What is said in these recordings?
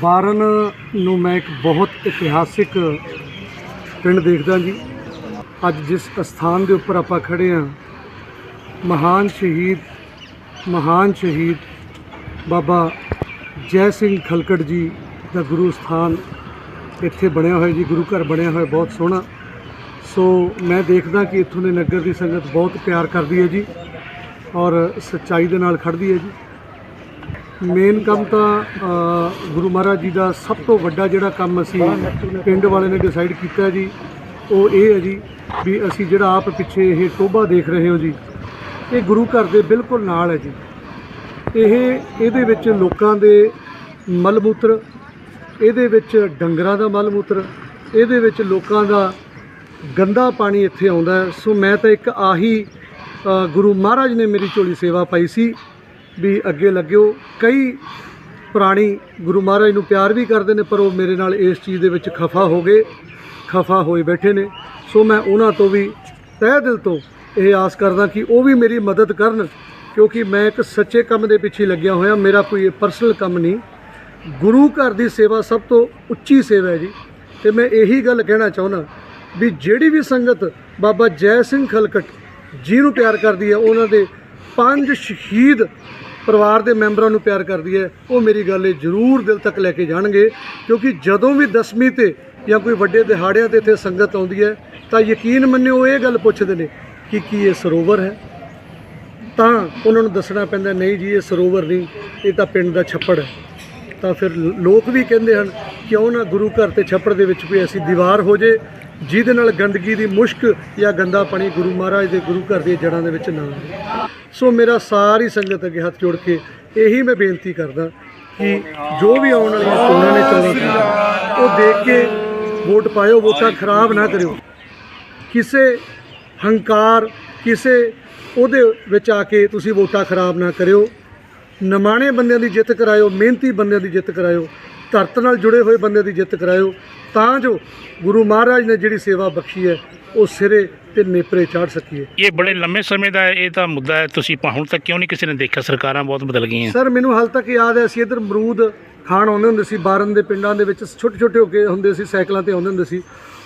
ਬਾਰਨ ਨੂੰ ਮੈਂ ਇੱਕ ਬਹੁਤ ਇਤਿਹਾਸਿਕ ਪਿੰਡ ਦੇਖਦਾ ਜੀ। ਅੱਜ ਜਿਸ ਸਥਾਨ ਦੇ ਉੱਪਰ ਆਪਾਂ ਖੜੇ ਹਾਂ, ਮਹਾਨ ਸ਼ਹੀਦ ਮਹਾਨ ਸ਼ਹੀਦ ਬਾਬਾ ਜੈ ਸਿੰਘ ਖਲਕੜ ਜੀ ਦਾ ਗੁਰੂ ਸਥਾਨ ਇੱਥੇ ਬਣਿਆ ਹੋਇਆ ਜੀ, ਗੁਰੂ ਘਰ ਬਣਿਆ ਹੋਇਆ, ਬਹੁਤ ਸੋਹਣਾ। ਸੋ ਮੈਂ ਦੇਖਦਾ ਕਿ ਇੱਥੋਂ ਦੇ ਨਗਰ ਦੀ ਸੰਗਤ ਬਹੁਤ ਪਿਆਰ ਕਰਦੀ ਹੈ ਜੀ ਔਰ ਸੱਚਾਈ ਦੇ ਨਾਲ ਖੜਦੀ ਹੈ ਜੀ। ਮੇਨ ਕੰਮ ਤਾਂ ਗੁਰੂ ਮਹਾਰਾਜ ਜੀ ਦਾ ਸਭ ਤੋਂ ਵੱਡਾ ਜਿਹੜਾ ਕੰਮ ਅਸੀਂ ਪਿੰਡ ਵਾਲੇ ਨੇ ਡਿਸਾਈਡ ਕੀਤਾ ਜੀ, ਉਹ ਇਹ ਹੈ ਜੀ ਵੀ ਅਸੀਂ ਜਿਹੜਾ ਆਪ ਪਿੱਛੇ ਇਹ ਟੋਭਾ ਦੇਖ ਰਹੇ ਹੋ ਜੀ, ਇਹ ਗੁਰੂ ਘਰ ਦੇ ਬਿਲਕੁਲ ਨਾਲ ਹੈ ਜੀ। ਇਹ, ਇਹਦੇ ਵਿੱਚ ਲੋਕਾਂ ਦੇ ਮਲ ਮੂਤਰ, ਇਹਦੇ ਵਿੱਚ ਡੰਗਰਾਂ ਦਾ ਮਲ ਮੂਤਰ, ਇਹਦੇ ਵਿੱਚ ਲੋਕਾਂ ਦਾ ਗੰਦਾ ਪਾਣੀ ਇੱਥੇ ਆਉਂਦਾ ਸੋ ਮੈਂ ਤਾਂ ਇੱਕ ਆਹੀ ਗੁਰੂ ਮਹਾਰਾਜ ਨੇ ਮੇਰੀ ਝੋਲੀ ਸੇਵਾ ਪਾਈ ਸੀ। ਵੀ ਅੱਗੇ ਲੱਗਿਓ। ਕਈ ਪ੍ਰਾਣੀ ਗੁਰੂ ਮਹਾਰਾਜ ਨੂੰ ਪਿਆਰ ਵੀ ਕਰਦੇ ਨੇ, ਪਰ ਉਹ ਮੇਰੇ ਨਾਲ ਇਸ ਚੀਜ਼ ਦੇ ਵਿੱਚ ਖਫਾ ਹੋ ਗਏ, ਖਫਾ ਹੋਏ ਬੈਠੇ ਨੇ। ਸੋ ਮੈਂ ਉਹਨਾਂ ਤੋਂ ਵੀ ਤਹਿ ਦਿਲ ਤੋਂ ਇਹ ਆਸ ਕਰਦਾ ਕਿ ਉਹ ਵੀ ਮੇਰੀ ਮਦਦ ਕਰਨ, ਕਿਉਂਕਿ ਮੈਂ ਇੱਕ ਸੱਚੇ ਕੰਮ ਦੇ ਪਿੱਛੇ ਲੱਗਿਆ ਹੋਇਆ। ਮੇਰਾ ਕੋਈ ਪਰਸਨਲ ਕੰਮ ਨਹੀਂ। ਗੁਰੂ ਘਰ ਦੀ ਸੇਵਾ ਸਭ ਤੋਂ ਉੱਚੀ ਸੇਵਾ ਹੈ ਜੀ। ਤੇ ਮੈਂ ਇਹੀ ਗੱਲ ਕਹਿਣਾ ਚਾਹੁੰਦਾ ਵੀ ਜਿਹੜੀ ਵੀ ਸੰਗਤ ਬਾਬਾ ਜੈ ਸਿੰਘ ਖਲਕਟ ਜੀ ਨੂੰ ਪਿਆਰ ਕਰਦੀ ਹੈ, ਉਹਨਾਂ ਦੇ ਪੰਜ ਸ਼ਹੀਦ ਪਰਿਵਾਰ ਦੇ ਮੈਂਬਰਾਂ ਨੂੰ ਪਿਆਰ ਕਰਦੀ ਹੈ। ਉਹ ਮੇਰੀ ਗੱਲ ਇਹ ਜ਼ਰੂਰ ਦਿਲ ਤੱਕ ਲੈ ਕੇ ਜਾਣਗੇ, ਕਿਉਂਕਿ ਜਦੋਂ ਵੀ ਦਸਵੀਂ ਤੇ ਜਾਂ ਕੋਈ ਵੱਡੇ ਦਿਹਾੜਿਆਂ ਤੇ ਇੱਥੇ ਸੰਗਤ ਆਉਂਦੀ ਹੈ, ਤਾਂ ਯਕੀਨ ਮੰਨਿਓ ਇਹ ਗੱਲ ਪੁੱਛਦੇ ਨੇ ਕਿ ਕੀ ਇਹ ਸਰੋਵਰ ਹੈ? ਤਾਂ ਉਹਨਾਂ ਨੂੰ ਦੱਸਣਾ ਪੈਂਦਾ, ਨਹੀਂ ਜੀ, ਇਹ ਸਰੋਵਰ ਨਹੀਂ, ਇਹ ਤਾਂ ਪਿੰਡ ਦਾ ਛੱਪੜ ਹੈ। ਤਾਂ ਫਿਰ ਲੋਕ ਵੀ ਕਹਿੰਦੇ ਹਨ ਕਿਉਂ ਨਾ ਗੁਰੂ ਘਰ ਤੇ ਛੱਪੜ ਦੇ ਵਿੱਚ ਕੋਈ ਐਸੀ ਦੀਵਾਰ ਹੋ ਜੇ, ਜਿਹਦੇ ਨਾਲ ਗੰਦਗੀ ਦੀ ਮੁਸ਼ਕ ਜਾਂ ਗੰਦਾ ਪਾਣੀ ਗੁਰੂ ਮਹਾਰਾਜ ਦੇ ਗੁਰੂ ਘਰ ਦੀਆਂ ਜੜ੍ਹਾਂ ਦੇ ਵਿੱਚ ਨਾ ਆਵੇ। ਸੋ ਮੇਰਾ ਸਾਰੀ ਸੰਗਤ ਅੱਗੇ ਹੱਥ ਜੋੜ ਕੇ ਇਹੀ ਮੈਂ ਬੇਨਤੀ ਕਰਦਾ ਕਿ ਜੋ ਵੀ ਆਉਣ ਵਾਲੀਆਂ ਚੋਣਾਂ ਨੇ ਚੋਣਾਂ ਤਰੀਕ ਉਹ ਦੇਖ ਕੇ ਵੋਟ ਪਾਇਓ, ਵੋਟਾਂ ਖਰਾਬ ਨਾ ਕਰਿਓ। ਕਿਸੇ ਹੰਕਾਰ, ਕਿਸੇ ਉਹਦੇ ਵਿੱਚ ਆ ਕੇ ਤੁਸੀਂ ਵੋਟਾਂ ਖਰਾਬ ਨਾ ਕਰਿਓ। ਨਮਾਣੇ ਬੰਦਿਆਂ ਦੀ ਜਿੱਤ ਕਰਾਇਓ, ਮਿਹਨਤੀ ਬੰਦਿਆਂ ਦੀ ਜਿੱਤ ਕਰਾਇਓ। ਧਰਤ ਨਾਲ ਜੁੜੇ ਹੋਏ ਬੰਦਿਆਂ ਦੀ ਜਿੱਤ ਕਰਾਇਓ। ਤਾਂ ਜੋ ਗੁਰੂ ਮਹਾਰਾਜ ਨੇ ਜਿਹੜੀ ਸੇਵਾ ਬਖਸ਼ੀ ਹੈ ਉਹ ਸਿਰੇ ਤੇ ਨੇਪਰੇ ਚਾੜ ਸਕੀਏ। ਇਹ ਬੜੇ ਲੰਮੇ ਸਮੇਂ ਦਾ ਇਹ ਤਾਂ ਮੁੱਦਾ ਹੈ। ਤੁਸੀਂ ਹੁਣ ਤੱਕ ਕਿਉਂ ਨਹੀਂ ਕਿਸੇ ਨੇ ਦੇਖਿਆ? ਸਰਕਾਰਾਂ ਬਹੁਤ ਬਦਲ ਗਈਆਂ। ਸਰ ਮੈਨੂੰ ਹਾਲ ਤੱਕ ਯਾਦ ਹੈ ਅਸੀਂ ਇੱਧਰ ਅਮਰੂਦ ਖਾਣ ਆਉਂਦੇ ਹੁੰਦੇ ਸੀ ਬਾਰਨ ਦੇ ਪਿੰਡਾਂ ਦੇ ਵਿੱਚ ਛੋਟੇ ਛੋਟੇ ਹੋ ਕੇ ਹੁੰਦੇ ਸੀ ਸਾਈਕਲਾਂ ਤੇ ਆਉਂਦੇ ਹੁੰਦੇ ਸੀ।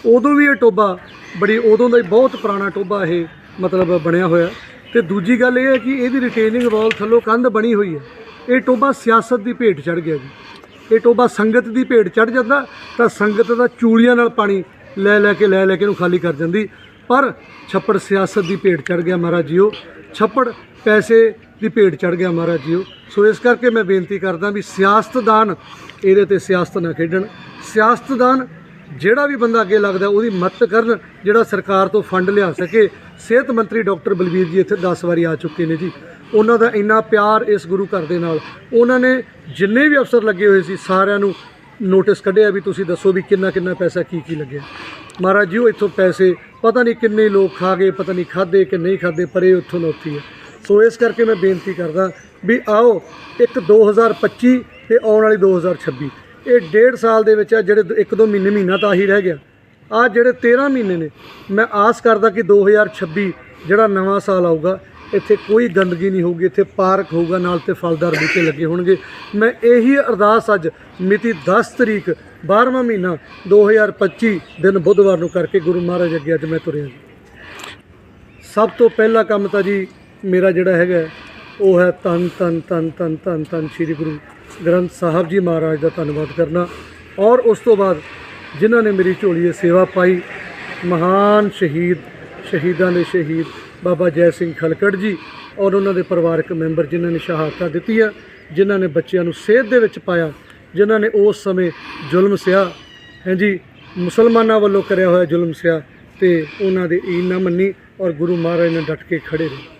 ਉਦੋਂ ਵੀ ਇਹ ਟੋਬਾ ਬੜੀ ਉਦੋਂ ਦਾ ਹੀ ਬਹੁਤ ਪੁਰਾਣਾ ਟੋਬਾ ਇਹ ਮਤਲਬ ਬਣਿਆ ਹੋਇਆ। ਤੇ ਦੂਜੀ ਗੱਲ ਇਹ ਹੈ ਕਿ ਇਹਦੀ ਰਿਟੇਨਿੰਗ ਵਾਲ ਥੱਲੋਂ ਕੰਧ ਬਣੀ ਹੋਈ ਹੈ। ਇਹ ਟੋਬਾ ਸਿਆਸਤ ਦੀ ਭੇਟ ਚੜ ਗਿਆ ਜੀ। ਇਹ ਟੋਬਾ ਸੰਗਤ ਦੀ ਭੇਟ ਚੜ ਜਾਂਦਾ, ਤਾਂ ਸੰਗਤ ਦਾ ਚੂੜੀਆਂ ਨਾਲ ਪਾਣੀ ਲੈ ਲੈ ਕੇ ਲੈ ਲੈ ਕੇ ਇਹਨੂੰ ਖਾਲੀ ਕਰ ਜਾਂਦੀ। ਪਰ ਛੱਪੜ ਸਿਆਸਤ ਦੀ ਭੇਟ ਚੜ ਗਿਆ ਮਹਾਰਾਜ ਜੀਓ। ਛੱਪੜ ਪੈਸੇ ਦੀ ਭੇਟ ਚੜ ਗਿਆ ਮਹਾਰਾਜ ਜੀਓ। ਸੋ ਇਸ ਕਰਕੇ ਮੈਂ ਬੇਨਤੀ ਕਰਦਾ ਵੀ ਸਿਆਸਤਦਾਨ ਇਹਦੇ ਤੇ ਸਿਆਸਤ ਨਾ ਖੇਡਣ। ਸਿਆਸਤਦਾਨ ਜਿਹੜਾ ਵੀ ਬੰਦਾ ਅੱਗੇ ਲੱਗਦਾ, ਉਹਦੀ ਮਦਦ ਕਰਨ, ਜਿਹੜਾ ਸਰਕਾਰ ਤੋਂ ਫੰਡ ਲਿਆ ਸਕੇ। ਸਿਹਤ ਮੰਤਰੀ ਡਾਕਟਰ ਬਲਬੀਰ ਜੀ ਇੱਥੇ 10 ਵਾਰੀ ਆ ਚੁੱਕੇ ਨੇ ਜੀ। ਉਹਨਾਂ ਦਾ ਇੰਨਾ ਪਿਆਰ ਇਸ ਗੁਰੂ ਘਰ ਦੇ ਨਾਲ। ਉਹਨਾਂ ਨੇ ਜਿੰਨੇ ਵੀ ਅਫਸਰ ਲੱਗੇ ਹੋਏ ਸੀ, ਸਾਰਿਆਂ ਨੂੰ ਨੋਟਿਸ ਕੱਢਿਆ ਵੀ ਤੁਸੀਂ ਦੱਸੋ ਵੀ ਕਿੰਨਾ ਕਿੰਨਾ ਪੈਸਾ ਕੀ ਕੀ ਲੱਗਿਆ। ਮਹਾਰਾਜ ਜੀ, ਉਹ ਇੱਥੋਂ ਪੈਸੇ ਪਤਾ ਨਹੀਂ ਕਿੰਨੇ ਲੋਕ ਖਾ ਗਏ, ਪਤਾ ਨਹੀਂ ਖਾਦੇ ਕਿ ਨਹੀਂ ਖਾਦੇ ਪਰ ਇਹ ਉੱਥੋਂ ਨੌਥੀ ਹੈ ਸੋ ਇਸ ਕਰਕੇ ਮੈਂ ਬੇਨਤੀ ਕਰਦਾ ਵੀ ਆਓ, ਇੱਕ 2025 ਤੇ ਆਉਣ ਵਾਲੀ 2026 ਇਹ ਡੇਢ ਸਾਲ ਦੇ ਵਿੱਚ ਆ, ਜਿਹੜੇ ਇੱਕ ਦੋ ਮਹੀਨੇ ਮਹੀਨਾ ਤਾਂ ਆਹੀ ਰਹਿ ਗਿਆ। ਆ ਜਿਹੜੇ 13 ਮਹੀਨੇ ਨੇ, ਮੈਂ ਆਸ ਕਰਦਾ ਕਿ 2026 ਜਿਹੜਾ ਨਵਾਂ ਸਾਲ ਆਊਗਾ ਇੱਥੇ ਕੋਈ ਗੰਦਗੀ ਨਹੀਂ ਹੋਊਗੀ, ਇੱਥੇ ਪਾਰਕ ਹੋਊਗਾ, ਨਾਲ ਤੇ ਫਲਦਾਰ ਬੂਟੇ ਲੱਗੇ ਹੋਣਗੇ। ਮੈਂ ਇਹੀ ਅਰਦਾਸ ਅੱਜ ਮਿਤੀ 10 ਤਰੀਕ 12ਵਾਂ ਮਹੀਨਾ 2025 ਦਿਨ ਬੁੱਧਵਾਰ ਨੂੰ ਕਰਕੇ ਗੁਰੂ ਮਹਾਰਾਜ ਅੱਗੇ ਅੱਜ ਮੈਂ ਤੁਰਿਆ ਸਭ ਤੋਂ ਪਹਿਲਾ ਕੰਮ ਤਾਂ ਜੀ ਮੇਰਾ ਜਿਹੜਾ ਹੈਗਾ, ਉਹ ਹੈ ਤਨ ਤਨ ਤਨ ਤਨ ਤਨ ਤਨ ਸ੍ਰੀ ਗੁਰੂ ਗ੍ਰੰਥ ਸਾਹਿਬ ਜੀ ਮਹਾਰਾਜ ਦਾ ਧੰਨਵਾਦ ਕਰਨਾ। ਔਰ ਉਸ ਤੋਂ ਬਾਅਦ ਜਿਨ੍ਹਾਂ ਨੇ ਮੇਰੀ ਝੋਲੀਏ ਸੇਵਾ ਪਾਈ, ਮਹਾਨ ਸ਼ਹੀਦ, ਸ਼ਹੀਦਾਂ ਦੇ ਸ਼ਹੀਦ ਬਾਬਾ ਜੈ ਸਿੰਘ ਖਲਕੜ ਜੀ ਔਰ ਉਹਨਾਂ ਦੇ ਪਰਿਵਾਰਕ ਮੈਂਬਰ ਜਿਨ੍ਹਾਂ ਨੇ ਸ਼ਹਾਦਤਾਂ ਦਿੱਤੀਆਂ ਜਿਨ੍ਹਾਂ ਨੇ ਬੱਚਿਆਂ ਨੂੰ ਸੇਧ ਦੇ ਵਿੱਚ ਪਾਇਆ, ਜਿਨ੍ਹਾਂ ਨੇ ਉਸ ਸਮੇਂ ਜ਼ੁਲਮ ਸਿਆ। ਹਾਂਜੀ ਮੁਸਲਮਾਨਾਂ ਵੱਲੋਂ ਕਰਿਆ ਹੋਇਆ ਜ਼ੁਲਮ ਸਿਆ ਤੇ ਉਹਨਾਂ ਦੇ ਈਨ ਨਾ ਮੰਨੀ ਔਰ ਗੁਰੂ ਮਹਾਰਾਜ ਨੇ ਡਟ ਕੇ ਖੜੇ ਰਹੇ।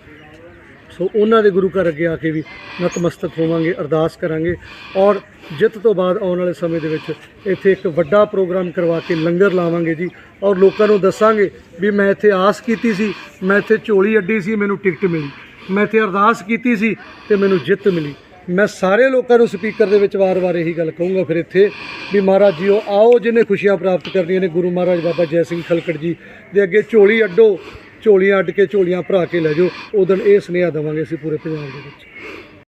ਸੋ ਉਹਨਾਂ ਦੇ ਗੁਰੂ ਘਰ ਅੱਗੇ ਆ ਕੇ ਵੀ ਨਤਮਸਤਕ ਹੋਵਾਂਗੇ, ਅਰਦਾਸ ਕਰਾਂਗੇ ਔਰ ਜਿੱਤ ਤੋਂ ਬਾਅਦ ਆਉਣ ਵਾਲੇ ਸਮੇਂ ਦੇ ਵਿੱਚ ਇੱਥੇ ਇੱਕ ਵੱਡਾ ਪ੍ਰੋਗਰਾਮ ਕਰਵਾ ਕੇ ਲੰਗਰ ਲਾਵਾਂਗੇ ਜੀ ਔਰ ਲੋਕਾਂ ਨੂੰ ਦੱਸਾਂਗੇ ਵੀ ਮੈਂ ਇੱਥੇ ਆਸ ਕੀਤੀ ਸੀ, ਮੈਂ ਇੱਥੇ ਝੋਲੀ ਅੱਡੀ ਸੀ, ਮੈਨੂੰ ਟਿਕਟ ਮਿਲੀ। ਮੈਂ ਇੱਥੇ ਅਰਦਾਸ ਕੀਤੀ ਸੀ ਤੇ ਮੈਨੂੰ ਜਿੱਤ ਮਿਲੀ। ਮੈਂ ਸਾਰੇ ਲੋਕਾਂ ਨੂੰ ਸਪੀਕਰ ਦੇ ਵਿੱਚ ਵਾਰ-ਵਾਰ ਇਹੀ ਗੱਲ ਕਹੂੰਗਾ ਫਿਰ ਇੱਥੇ ਵੀ ਮਹਾਰਾਜ ਜੀਓ, ਆਓ ਜਿਹਨੇ ਖੁਸ਼ੀਆਂ ਪ੍ਰਾਪਤ ਕਰਨੀਆਂ ਨੇ, ਗੁਰੂ ਮਹਾਰਾਜ ਬਾਬਾ ਜੈ ਸਿੰਘ ਖਲਕੜ ਜੀ ਦੇ ਅੱਗੇ ਝੋਲੀ ਅੱਡੋ ਝੋਲੀਆਂ ਅੱਡ ਕੇ ਝੋਲੀਆਂ ਭਰਾ ਕੇ ਲੈ ਜਾਓ ਉਦੋਂ ਇਹ ਸੁਨੇਹਾ ਦੇਵਾਂਗੇ ਅਸੀਂ ਪੂਰੇ ਪੰਜਾਬ ਦੇ ਵਿੱਚ।